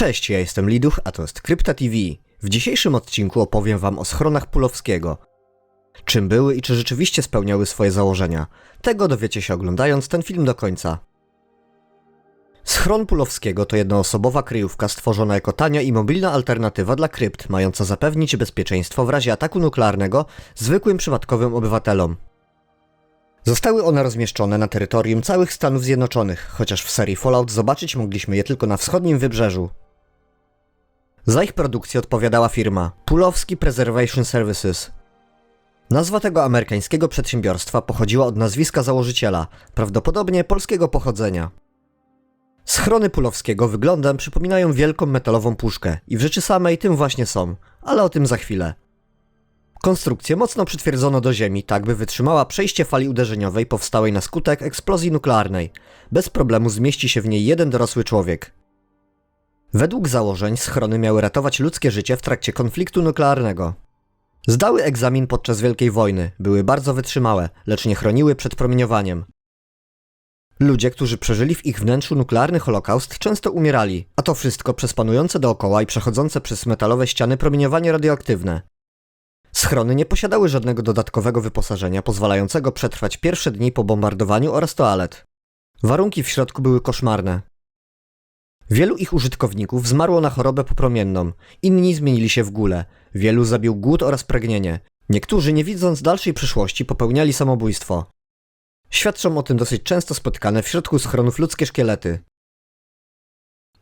Cześć, ja jestem Liduch, a to jest Krypta TV. W dzisiejszym odcinku opowiem wam o schronach Pulowskiego. Czym były i czy rzeczywiście spełniały swoje założenia. Tego dowiecie się oglądając ten film do końca. Schron Pulowskiego to jednoosobowa kryjówka stworzona jako tania i mobilna alternatywa dla krypt, mająca zapewnić bezpieczeństwo w razie ataku nuklearnego zwykłym przypadkowym obywatelom. Zostały one rozmieszczone na terytorium całych Stanów Zjednoczonych, chociaż w serii Fallout zobaczyć mogliśmy je tylko na wschodnim wybrzeżu. Za ich produkcję odpowiadała firma Pulowski Preservation Services. Nazwa tego amerykańskiego przedsiębiorstwa pochodziła od nazwiska założyciela, prawdopodobnie polskiego pochodzenia. Schrony Pulowskiego wyglądem przypominają wielką metalową puszkę i w rzeczy samej tym właśnie są, ale o tym za chwilę. Konstrukcję mocno przytwierdzono do ziemi, tak by wytrzymała przejście fali uderzeniowej powstałej na skutek eksplozji nuklearnej. Bez problemu zmieści się w niej jeden dorosły człowiek. Według założeń schrony miały ratować ludzkie życie w trakcie konfliktu nuklearnego. Zdały egzamin podczas Wielkiej Wojny, były bardzo wytrzymałe, lecz nie chroniły przed promieniowaniem. Ludzie, którzy przeżyli w ich wnętrzu nuklearny holokaust, często umierali, a to wszystko przez panujące dookoła i przechodzące przez metalowe ściany promieniowanie radioaktywne. Schrony nie posiadały żadnego dodatkowego wyposażenia pozwalającego przetrwać pierwsze dni po bombardowaniu oraz toalet. Warunki w środku były koszmarne. Wielu ich użytkowników zmarło na chorobę popromienną, inni zmienili się w gule, wielu zabił głód oraz pragnienie. Niektórzy, nie widząc dalszej przyszłości, popełniali samobójstwo. Świadczą o tym dosyć często spotkane w środku schronów ludzkie szkielety.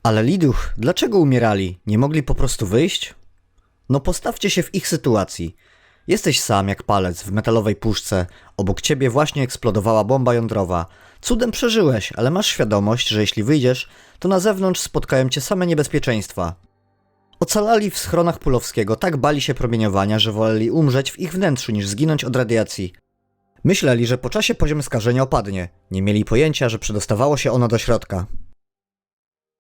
Ale Liduch, dlaczego umierali? Nie mogli po prostu wyjść? No postawcie się w ich sytuacji. Jesteś sam jak palec w metalowej puszce, obok ciebie właśnie eksplodowała bomba jądrowa. Cudem przeżyłeś, ale masz świadomość, że jeśli wyjdziesz, to na zewnątrz spotkają cię same niebezpieczeństwa. Ocalali w schronach Pulowskiego tak bali się promieniowania, że woleli umrzeć w ich wnętrzu niż zginąć od radiacji. Myśleli, że po czasie poziom skażenia opadnie. Nie mieli pojęcia, że przedostawało się ono do środka.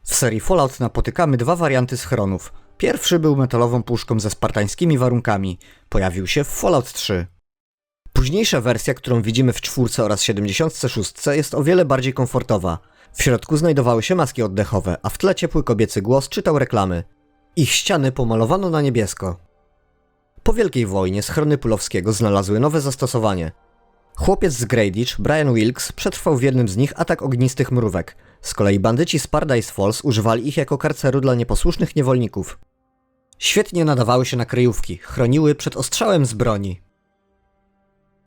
W serii Fallout napotykamy dwa warianty schronów. Pierwszy był metalową puszką ze spartańskimi warunkami. Pojawił się w Fallout 3. Późniejsza wersja, którą widzimy w czwórce oraz 76 jest o wiele bardziej komfortowa. W środku znajdowały się maski oddechowe, a w tle ciepły kobiecy głos czytał reklamy. Ich ściany pomalowano na niebiesko. Po Wielkiej Wojnie schrony Pulowskiego znalazły nowe zastosowanie. Chłopiec z Greyditch, Brian Wilkes, przetrwał w jednym z nich atak ognistych mrówek. Z kolei bandyci z Paradise Falls używali ich jako karceru dla nieposłusznych niewolników. Świetnie nadawały się na kryjówki, chroniły przed ostrzałem z broni.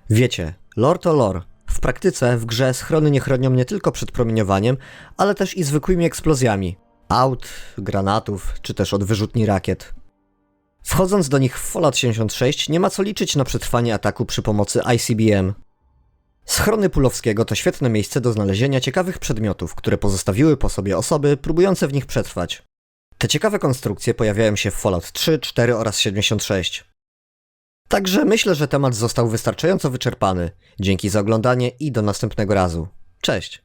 Wiecie, lore to lore. W praktyce w grze schrony nie chronią nie tylko przed promieniowaniem, ale też i zwykłymi eksplozjami. Aut, granatów, czy też od wyrzutni rakiet. Wchodząc do nich w Fallout 76 nie ma co liczyć na przetrwanie ataku przy pomocy ICBM. Schrony Pulowskiego to świetne miejsce do znalezienia ciekawych przedmiotów, które pozostawiły po sobie osoby próbujące w nich przetrwać. Te ciekawe konstrukcje pojawiają się w Fallout 3, 4 oraz 76. Także myślę, że temat został wystarczająco wyczerpany. Dzięki za oglądanie i do następnego razu. Cześć!